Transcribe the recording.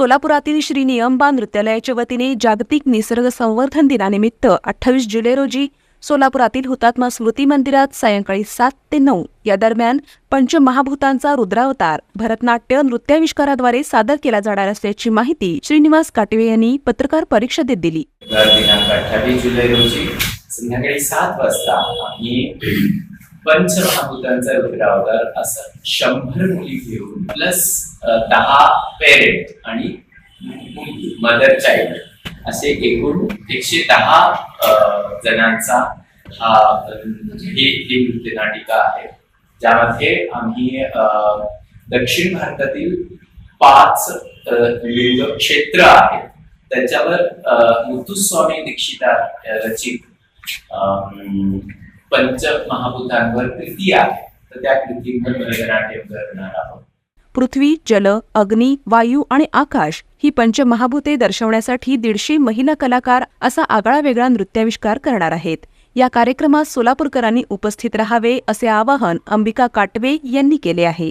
सोलापुरातील श्री नियंबा नृत्यालयाच्या वतीने जागतिक निसर्ग संवर्धन दिनानिमित्त अठ्ठावीस जुलै रोजी सोलापुरातील हुतात्मा स्मृती मंदिरात सायंकाळी सात ते नऊ या दरम्यान पंचमहाभूतांचा रुद्रावतार भरतनाट्य नृत्याविष्काराद्वारे सादर केला जाणार असल्याची माहिती श्रीनिवास काटवे यांनी पत्रकार परिषदेत दिली. दिनांक अठ्ठावीस जुलै रोजी संध्याकाळी सात वाजता आम्ही पंचमहाभूतांचा रुद्रावतार असं. शंभर मुली घेऊन प्लस दहा पेरेंट आणि मदर चाइल्ड असे एकूण एकशे दहा जणांचा हा म्हणजे ही ही नृत्यनाटिका आहे. ज्यामध्ये आम्ही दक्षिण भारतातील पाच लिंग क्षेत्र आहेत. त्याच्यावर मुथुस्वामी दीक्षिता रचित पंच महाभूतांवर कृती आहे. तर त्या कृतींवर करणार आहोत. पृथ्वी जल अग्नी वायू आणि आकाश ही पंचमहाभूते दर्शवण्यासाठी दीडशे महिला कलाकार असा आगळा वेगळा नृत्याविष्कार करणार आहेत. या कार्यक्रमात सोलापूरकरांनी उपस्थित राहावे असे आवाहन अंबिका काटवे यांनी केले आहे.